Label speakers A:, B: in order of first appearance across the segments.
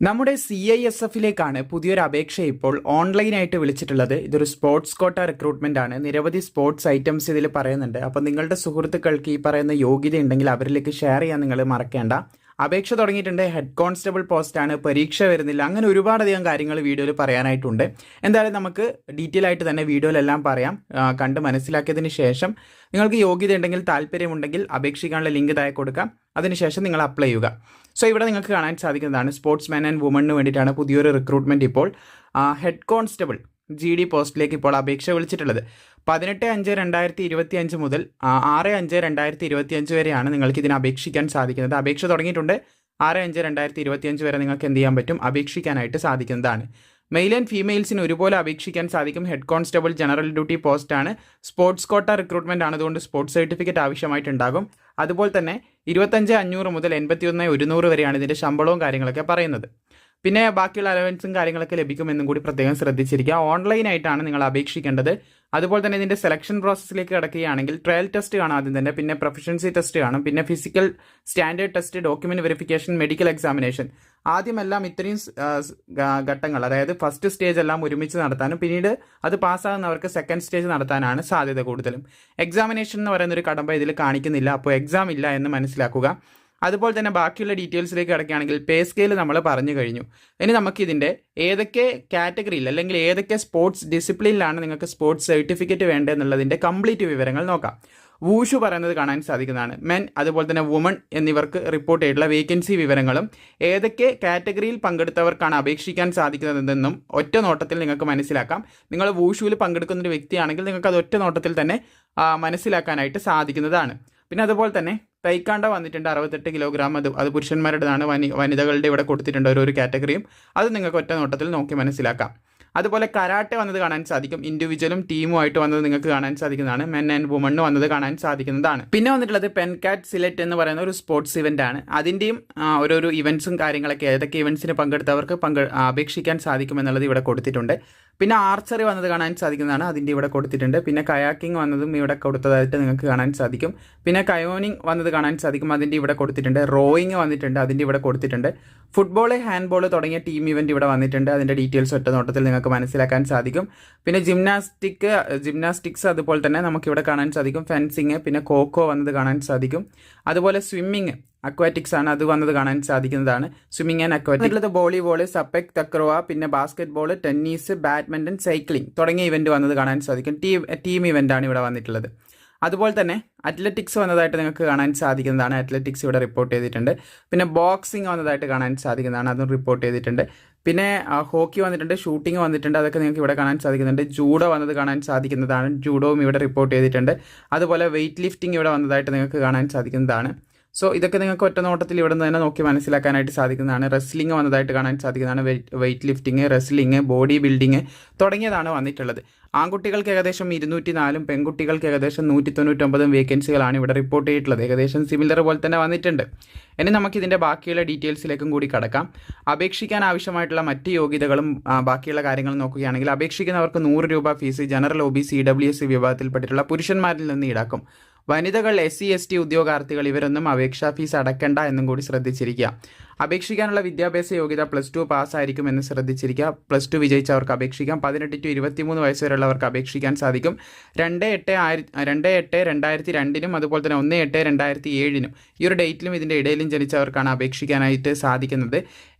A: നമ്മുടെ C I S എഫിലേക്കാണ് പുതിയൊരു അപേക്ഷ ഇപ്പോൾ ഓൺലൈനായിട്ട് വിളിച്ചിട്ടുള്ളത്. ഇതൊരു സ്പോർട്സ് കോട്ട റിക്രൂട്ട്മെന്റ് ആണ്. നിരവധി സ്പോർട്സ് ഐറ്റംസ് ഇതിൽ പറയുന്നുണ്ട്. അപ്പോൾ നിങ്ങളുടെ സുഹൃത്തുക്കൾക്ക് ഈ പറയുന്ന യോഗ്യത ഉണ്ടെങ്കിൽ അവരിലേക്ക് ഷെയർ ചെയ്യാൻ നിങ്ങൾ മറക്കേണ്ട. അപേക്ഷ തുടങ്ങിയിട്ടുണ്ട്. ഹെഡ് കോൺസ്റ്റബിൾ പോസ്റ്റാണ് പരീക്ഷ വരുന്നില്ല. അങ്ങനെ ഒരുപാടധികം കാര്യങ്ങൾ വീഡിയോയിൽ പറയാനായിട്ടുണ്ട്. എന്തായാലും നമുക്ക് ഡീറ്റെയിൽ ആയിട്ട് തന്നെ വീഡിയോയിലെല്ലാം പറയാം. കണ്ട് മനസ്സിലാക്കിയതിന് ശേഷം നിങ്ങൾക്ക് യോഗ്യത ഉണ്ടെങ്കിൽ താല്പര്യമുണ്ടെങ്കിൽ അപേക്ഷിക്കാനുള്ള ലിങ്ക് താഴെ കൊടുക്കാം. അതിനുശേഷം നിങ്ങൾ അപ്ലൈ ചെയ്യുക. സോ ഇവിടെ നിങ്ങൾക്ക് കാണാൻ സാധിക്കുന്നതാണ് സ്പോർട്സ് മാൻ ആൻഡ് വുമണിന് വേണ്ടിയിട്ടാണ് പുതിയൊരു റിക്രൂട്ട്മെന്റ് ഇപ്പോൾ. ഹെഡ് കോൺസ്റ്റബിൾ ജി ഡി പോസ്റ്റിലേക്ക് ഇപ്പോൾ അപേക്ഷ വിളിച്ചിട്ടുള്ളത്. പതിനെട്ട് അഞ്ച് രണ്ടായിരത്തി ഇരുപത്തി അഞ്ച് മുതൽ ആറ് അഞ്ച് രണ്ടായിരത്തി ഇരുപത്തി അഞ്ച് വരെയാണ് നിങ്ങൾക്ക് ഇതിന് അപേക്ഷിക്കാൻ സാധിക്കുന്നത്. അപേക്ഷ തുടങ്ങിയിട്ടുണ്ട്. ആറ് അഞ്ച് രണ്ടായിരത്തി ഇരുപത്തി അഞ്ച് വരെ നിങ്ങൾക്ക് എന്ത് ചെയ്യാൻ പറ്റും? അപേക്ഷിക്കാനായിട്ട് സാധിക്കുന്നതാണ്. മെയിൽ ആൻഡ് ഫീമെയിൽസിന് ഒരുപോലെ അപേക്ഷിക്കാൻ സാധിക്കും. ഹെഡ് കോൺസ്റ്റബിൾ ജനറൽ ഡ്യൂട്ടി പോസ്റ്റാണ് സ്പോർട്സ് കോട്ട റിക്രൂട്ട്മെന്റ് ആണ്. അതുകൊണ്ട് സ്പോർട്സ് സർട്ടിഫിക്കറ്റ് ആവശ്യമായിട്ടുണ്ടാകും. അതുപോലെ തന്നെ ഇരുപത്തഞ്ച് അഞ്ഞൂറ് മുതൽ എൺപത്തി ഒന്ന് ഒരുന്നൂറ് വരെയാണ് ഇതിന്റെ ശമ്പളവും കാര്യങ്ങളൊക്കെ പറയുന്നത്. പിന്നെ ബാക്കിയുള്ള അലവൻസും കാര്യങ്ങളൊക്കെ ലഭിക്കുമെന്നും കൂടി പ്രത്യേകം ശ്രദ്ധിച്ചിരിക്കുക. ഓൺലൈനായിട്ടാണ് നിങ്ങൾ അപേക്ഷിക്കേണ്ടത്. അതുപോലെ തന്നെ ഇതിന്റെ സെലക്ഷൻ പ്രോസസ്സിലേക്ക് കിടക്കുകയാണെങ്കിൽ ട്രയൽ ടെസ്റ്റ് കാണാം ആദ്യം തന്നെ. പിന്നെ പ്രൊഫഷൻസി ടെസ്റ്റ് കാണും. പിന്നെ physical standard test document verification medical examination ആദ്യമെല്ലാം ഇത്രയും ഘട്ടങ്ങൾ അതായത് ഫസ്റ്റ് സ്റ്റേജ് എല്ലാം ഒരുമിച്ച് നടത്താനും പിന്നീട് അത് പാസ്സാകുന്നവർക്ക് സെക്കൻഡ് സ്റ്റേജ് നടത്താനാണ് സാധ്യത കൂടുതലും. എക്സാമിനേഷൻ എന്ന് പറയുന്ന ഒരു കടമ്പ ഇതിൽ കാണിക്കുന്നില്ല. അപ്പോൾ എക്സാം ഇല്ല എന്ന് മനസ്സിലാക്കുക. അതുപോലെ തന്നെ ബാക്കിയുള്ള ഡീറ്റെയിൽസിലേക്ക് കിടക്കുകയാണെങ്കിൽ പേ സ്കെയിൽ നമ്മൾ പറഞ്ഞു കഴിഞ്ഞു. ഇനി നമുക്കിതിന്റെ ഏതൊക്കെ കാറ്റഗറിയിൽ അല്ലെങ്കിൽ ഏതൊക്കെ സ്പോർട്സ് ഡിസിപ്ലിനിലാണ് നിങ്ങൾക്ക് സ്പോർട്സ് സർട്ടിഫിക്കറ്റ് വേണ്ടതെന്നുള്ളതിന്റെ കംപ്ലീറ്റ് വിവരങ്ങൾ നോക്കാം. വൂഷു പറയുന്നത് കാണാൻ സാധിക്കുന്നതാണ്. മെൻ അതുപോലെ തന്നെ വുമൺ എന്നിവർക്ക് റിപ്പോർട്ട് ചെയ്തിട്ടുള്ള വേക്കൻസി വിവരങ്ങളും ഏതൊക്കെ കാറ്റഗറിയിൽ പങ്കെടുത്തവർക്കാണ് അപേക്ഷിക്കാൻ സാധിക്കുന്നതെന്നും ഒറ്റ നോട്ടത്തിൽ നിങ്ങൾക്ക് മനസ്സിലാക്കാം. നിങ്ങൾ വൂഷുവിൽ പങ്കെടുക്കുന്ന ഒരു വ്യക്തിയാണെങ്കിൽ നിങ്ങൾക്ക് അത് ഒറ്റ നോട്ടത്തിൽ തന്നെ മനസ്സിലാക്കാനായിട്ട് സാധിക്കുന്നതാണ്. പിന്നെ അതുപോലെ തന്നെ തൈക്കാണ്ട വന്നിട്ടുണ്ട് അറുപത്തെട്ട് കിലോഗ്രാം അത് അത് പുരുഷന്മാരുടേതാണ്. വനി വനിതകളുടെ ഇവിടെ കൊടുത്തിട്ടുണ്ട് ഓരോ കാറ്റഗറിയും അത് നിങ്ങൾക്ക് ഒറ്റ നോട്ടത്തിൽ നോക്കി മനസ്സിലാക്കാം. അതുപോലെ കരാട്ടെ വന്നത് കാണാൻ സാധിക്കും. ഇൻഡിവിജ്വലും ടീമുമായിട്ട് വന്നത് നിങ്ങൾക്ക് കാണാൻ സാധിക്കുന്നതാണ്. മെൻ ആൻഡ് വുമണ് വന്നത് കാണാൻ സാധിക്കുന്നതാണ്. പിന്നെ വന്നിട്ടുള്ളത് പെൻകാറ്റ് സിലറ്റ് എന്ന് പറയുന്ന ഒരു സ്പോർട്സ് ഇവന്റ് ആണ്. അതിന്റെയും ആ, ഓരോരോ ഇവന്റ്സും കാര്യങ്ങളൊക്കെ ഏതൊക്കെ ഇവന്റ്സിന് പങ്കെടുത്തവർക്ക് പങ്കെ അപേക്ഷിക്കാൻ സാധിക്കുമെന്നുള്ളത് ഇവിടെ കൊടുത്തിട്ടുണ്ട്. പിന്നെ ആർച്ചറി വന്നത് കാണാൻ സാധിക്കുന്നതാണ്. അതിന്റെ ഇവിടെ കൊടുത്തിട്ടുണ്ട്. പിന്നെ കയാക്കിംഗ് വന്നതും ഇവിടെ കൊടുത്തതായിട്ട് നിങ്ങൾക്ക് കാണാൻ സാധിക്കും. പിന്നെ കയോനിങ് വന്നത് കാണാൻ സാധിക്കും. അതിന്റെ ഇവിടെ കൊടുത്തിട്ടുണ്ട്. റോയിങ് വന്നിട്ടുണ്ട്. അതിന്റെ ഇവിടെ കൊടുത്തിട്ടുണ്ട്. ഫുട്ബോൾ ഹാൻഡ്ബോൾ തുടങ്ങിയ ടീം ഇവന്റ് ഇവിടെ വന്നിട്ടുണ്ട്. അതിന്റെ ഡീറ്റെയിൽസ് ഒറ്റ നോട്ടത്തിൽ നിങ്ങൾക്ക് മനസ്സിലാക്കാൻ സാധിക്കും. പിന്നെ ജിംനാസ്റ്റിക് ജിംനാസ്റ്റിക്സ് അതുപോലെ തന്നെ നമുക്കിവിടെ കാണാൻ സാധിക്കും. ഫെൻസിങ് പിന്നെ കോക്കോ വന്നത് കാണാൻ സാധിക്കും. അതുപോലെ സ്വിമ്മിങ്. അക്വാറ്റിക്സ് ആണ് അത് വന്നത് കാണാൻ സാധിക്കുന്നതാണ്. സ്വിമ്മിംഗ് ആൻഡ് അക്വാറ്റിക് ഉള്ളത് വോളിബോൾ സപ്പെക് തക്രോവ പിന്നെ basket ball tennis badminton cycling തുടങ്ങിയ ഇവന്റ് വന്നത് കാണാൻ സാധിക്കും. ടീം ടീം ആണ് ഇവിടെ വന്നിട്ടുള്ളത്. അതുപോലെ തന്നെ അത്ലറ്റിക്സ് വന്നതായിട്ട് നിങ്ങൾക്ക് കാണാൻ സാധിക്കുന്നതാണ്. അത്ലറ്റിക്സ് ഇവിടെ റിപ്പോർട്ട് ചെയ്തിട്ടുണ്ട്. പിന്നെ ബോക്സിംഗ് വന്നതായിട്ട് കാണാൻ സാധിക്കുന്നതാണ്. അതും റിപ്പോർട്ട് ചെയ്തിട്ടുണ്ട്. പിന്നെ ഹോക്കി വന്നിട്ടുണ്ട് ഷൂട്ടിംഗ് വന്നിട്ടുണ്ട് അതൊക്കെ നിങ്ങൾക്ക് ഇവിടെ കാണാൻ സാധിക്കുന്നുണ്ട്. ജൂഡോ വന്നത് കാണാൻ സാധിക്കുന്നതാണ്. ജൂഡോവും ഇവിടെ റിപ്പോർട്ട് ചെയ്തിട്ടുണ്ട്. അതുപോലെ വെയിറ്റ് ലിഫ്റ്റിംഗ് ഇവിടെ വന്നതായിട്ട് നിങ്ങൾക്ക് കാണാൻ സാധിക്കുന്നതാണ്. സോ ഇതൊക്കെ നിങ്ങൾക്ക് ഒറ്റ നോട്ടത്തിൽ ഇവിടെ നിന്ന് തന്നെ നോക്കി മനസ്സിലാക്കാനായിട്ട് സാധിക്കുന്നതാണ്. റെസ്ലിംഗ് വന്നതായിട്ട് കാണാൻ സാധിക്കുന്നതാണ്. Weight lifting wrestling body building തുടങ്ങിയതാണ് വന്നിട്ടുള്ളത്. ആൺകുട്ടികൾക്ക് ഏകദേശം ഇരുന്നൂറ്റി നാലും പെൺകുട്ടികൾക്ക് ഏകദേശം നൂറ്റി തൊണ്ണൂറ്റൊമ്പതും വേക്കൻസികളാണ് ഇവിടെ റിപ്പോർട്ട് ചെയ്തിട്ടുള്ളത്. ഏകദേശം സിമിലർ പോലെ തന്നെ വന്നിട്ടുണ്ട്. ഇനി നമുക്ക് ഇതിന്റെ ബാക്കിയുള്ള ഡീറ്റെയിൽസിലേക്കും കൂടി കടക്കാം. അപേക്ഷിക്കാൻ ആവശ്യമായിട്ടുള്ള മറ്റ് യോഗ്യതകളും ബാക്കിയുള്ള കാര്യങ്ങളും നോക്കുകയാണെങ്കിൽ അപേക്ഷിക്കുന്നവർക്ക് നൂറ് രൂപ fees general O B C W S വിഭാഗത്തിൽപ്പെട്ടിട്ടുള്ള പുരുഷന്മാരിൽ നിന്ന് ഈടാക്കും. വനിതകൾ എസ് സി എസ് ടി ഉദ്യോഗാർത്ഥികൾ ഇവരൊന്നും അപേക്ഷാ ഫീസ് അടക്കണ്ട എന്നും കൂടി ശ്രദ്ധിച്ചിരിക്കുക. അപേക്ഷിക്കാനുള്ള വിദ്യാഭ്യാസ യോഗ്യത പ്ലസ് ടു പാസ്സായിരിക്കും എന്ന് ശ്രദ്ധിച്ചിരിക്കുക. പ്ലസ് ടു വിജയിച്ചവർക്ക് അപേക്ഷിക്കാം. പതിനെട്ട് ടു ഇരുപത്തിമൂന്ന് വയസ്സ് വരെയുള്ളവർക്ക് അപേക്ഷിക്കാൻ സാധിക്കും. രണ്ട് എട്ട് ആയിരത്തി രണ്ട് എട്ട് രണ്ടായിരത്തി രണ്ടിനും അതുപോലെ തന്നെ ഒന്ന് എട്ട് രണ്ടായിരത്തി ഏഴിനും ഈ ഒരു ഡേറ്റിലും ഇതിന്റെ ഇടയിലും ജനിച്ചവർക്കാണ് അപേക്ഷിക്കാനായിട്ട് സാധിക്കുന്നത്.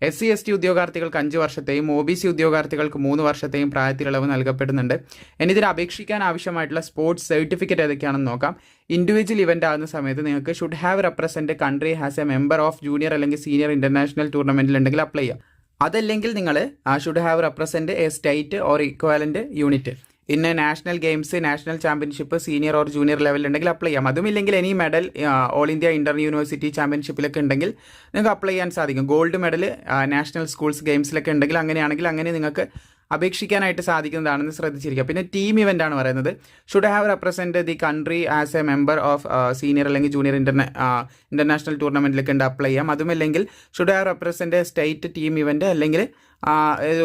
A: എസ് സി എസ് ടി ഉദ്യോഗാർത്ഥികൾക്ക് അഞ്ച് വർഷത്തെയും ഒ ബി സി ഉദ്യോഗാർത്ഥികൾക്ക് മൂന്ന് വർഷത്തെയും പ്രായത്തിലിളവ് നൽകപ്പെടുന്നുണ്ട്. ഇനി ഇതിന് അപേക്ഷിക്കാൻ ആവശ്യമായിട്ടുള്ള സ്പോർട്സ് സർട്ടിഫിക്കറ്റ് ഏതൊക്കെയാണെന്ന് നോക്കാം. ഇൻഡിവിജ്വൽ ഇവന്റ് ആകുന്ന സമയത്ത് നിങ്ങൾക്ക് should have represent country has a member of junior അല്ലെങ്കിൽ സീനിയർ ഇന്റർനാഷണൽ ടൂർണമെന്റിൽ ഉണ്ടെങ്കിൽ അപ്ലൈ ചെയ്യാം. അതല്ലെങ്കിൽ നിങ്ങൾ should have represent a state or equivalent unit in national games national championship senior or junior ലെവലിൽ ഉണ്ടെങ്കിൽ അപ്ലൈ ചെയ്യാം. അതും ഇല്ലെങ്കിൽ any medal all India inter university ചാമ്പ്യൻഷിപ്പിലൊക്കെ ഉണ്ടെങ്കിൽ നിങ്ങൾക്ക് അപ്ലൈ ചെയ്യാൻ സാധിക്കും. ഗോൾഡ് മെഡൽ നാഷണൽ സ്കൂൾസ് ഗെയിംസിലൊക്കെ ഉണ്ടെങ്കിൽ അങ്ങനെയാണെങ്കിൽ അങ്ങനെ നിങ്ങൾക്ക് അപേക്ഷിക്കാനായിട്ട് സാധിക്കുന്നതാണെന്ന് ശ്രദ്ധിച്ചിരിക്കുക. പിന്നെ ടീം ഇവന്റ് ആണ് പറയുന്നത്. Should have represent the country as a member of senior അല്ലെങ്കിൽ ജൂനിയർ ഇന്റർനാ ഇന്റർനാഷണൽ ടൂർണമെന്റിലേക്ക് ഉണ്ട് അപ്ലൈ ചെയ്യാം. അതുമല്ലെങ്കിൽ should have represent state team event അല്ലെങ്കിൽ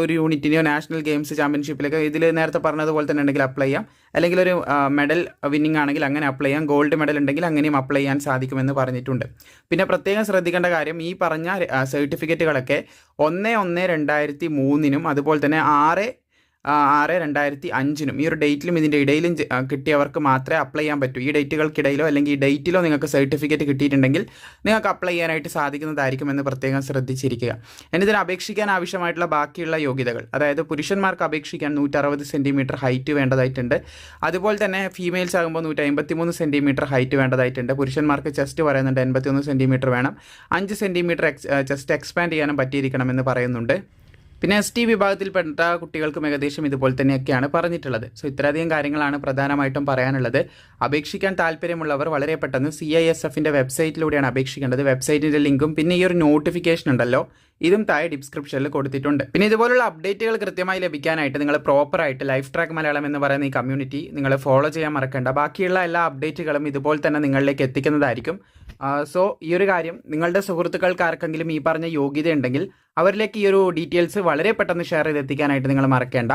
A: ഒരു യൂണിറ്റിനെയോ നാഷണൽ ഗെയിംസ് ചാമ്പ്യൻഷിപ്പിലൊക്കെ ഇതിൽ നേരത്തെ പറഞ്ഞതുപോലെ തന്നെ ഉണ്ടെങ്കിൽ അപ്ലൈ ചെയ്യാം. അല്ലെങ്കിൽ ഒരു മെഡൽ വിന്നിംഗ് ആണെങ്കിൽ അങ്ങനെ അപ്ലൈ ചെയ്യാം. ഗോൾഡ് മെഡൽ ഉണ്ടെങ്കിൽ അങ്ങനെയും അപ്ലൈ ചെയ്യാൻ സാധിക്കുമെന്ന് പറഞ്ഞിട്ടുണ്ട്. പിന്നെ പ്രത്യേകം ശ്രദ്ധിക്കേണ്ട കാര്യം ഈ പറഞ്ഞ സർട്ടിഫിക്കറ്റുകളൊക്കെ ഒന്ന് ഒന്ന് രണ്ടായിരത്തി മൂന്നിനും അതുപോലെ തന്നെ ആറ് ആറ് രണ്ടായിരത്തി അഞ്ചിനും ഈ ഒരു ഡേറ്റിലും ഇതിന്റെ ഇടയിലും കിട്ടിയവർക്ക് മാത്രമേ അപ്ലൈ ചെയ്യാൻ പറ്റൂ. ഈ ഡേറ്റുകൾക്കിടയിലോ അല്ലെങ്കിൽ ഈ ഡേറ്റിലോ നിങ്ങൾക്ക് സർട്ടിഫിക്കറ്റ് കിട്ടിയിട്ടുണ്ടെങ്കിൽ നിങ്ങൾക്ക് അപ്ലൈ ചെയ്യാനായിട്ട് സാധിക്കുന്നതായിരിക്കും എന്ന് പ്രത്യേകം ശ്രദ്ധിച്ചിരിക്കുക. ഇനി ഇതിന് അപേക്ഷിക്കാൻ ആവശ്യമായിട്ടുള്ള ബാക്കിയുള്ള യോഗ്യതകൾ അതായത് പുരുഷന്മാർക്ക് അപേക്ഷിക്കാൻ നൂറ്ററുപത് സെന്റിമീറ്റർ ഹൈറ്റ് വേണ്ടതായിട്ടുണ്ട്. അതുപോലെ തന്നെ ഫീമെയിൽസ് ആകുമ്പോൾ നൂറ്റി അമ്പത്തി മൂന്ന് സെന്റിമീറ്റർ ഹൈറ്റ് വേണ്ടതായിട്ടുണ്ട്. പുരുഷന്മാർക്ക് ചെസ്റ്റ് പറയുന്നുണ്ട് എൺപത്തി ഒന്ന് സെന്റിമീറ്റർ വേണം. അഞ്ച് സെന്റിമീറ്റർ എക്സ് ചെസ്റ്റ് എക്സ്പാൻഡ് ചെയ്യാനും പറ്റിയിരിക്കണം എന്ന് പറയുന്നുണ്ട്. പിന്നെ എസ് ടി വിഭാഗത്തിൽപ്പെട്ട കുട്ടികൾക്കും ഏകദേശം ഇതുപോലെ തന്നെയൊക്കെയാണ് പറഞ്ഞിട്ടുള്ളത്. സോ ഇത്രയധികം കാര്യങ്ങളാണ് പ്രധാനമായിട്ടും പറയാനുള്ളത്. അപേക്ഷിക്കാൻ താല്പര്യമുള്ളവർ വളരെ പെട്ടെന്ന് സി ഐ എസ് എഫിന്റെ വെബ്സൈറ്റിലൂടെയാണ് അപേക്ഷിക്കേണ്ടത്. വെബ്സൈറ്റിന്റെ ലിങ്കും പിന്നെ ഈ ഒരു നോട്ടിഫിക്കേഷൻ ഉണ്ടല്ലോ. ഇതും താഴെ ഡിസ്ക്രിപ്ഷനിൽ കൊടുത്തിട്ടുണ്ട്. പിന്നെ ഇതുപോലുള്ള അപ്ഡേറ്റുകൾ കൃത്യമായി ലഭിക്കാനായിട്ട് നിങ്ങൾ പ്രോപ്പറായിട്ട് ലൈഫ് ട്രാക്ക് മലയാളം എന്ന് പറയുന്ന ഈ കമ്മ്യൂണിറ്റി നിങ്ങൾ ഫോളോ ചെയ്യാൻ മറക്കേണ്ട. ബാക്കിയുള്ള എല്ലാ അപ്ഡേറ്റുകളും ഇതുപോലെ തന്നെ നിങ്ങളിലേക്ക് എത്തിക്കുന്നതായിരിക്കും. സോ ഈ ഒരു കാര്യം നിങ്ങളുടെ സുഹൃത്തുക്കൾക്ക് ആർക്കെങ്കിലും ഈ പറഞ്ഞ യോഗ്യത ഉണ്ടെങ്കിൽ അവരിലേക്ക് ഈ ഒരു ഡീറ്റെയിൽസ് വളരെ പെട്ടെന്ന് ഷെയർ ചെയ്ത് എത്തിക്കാനായിട്ട് നിങ്ങൾ മറക്കേണ്ട.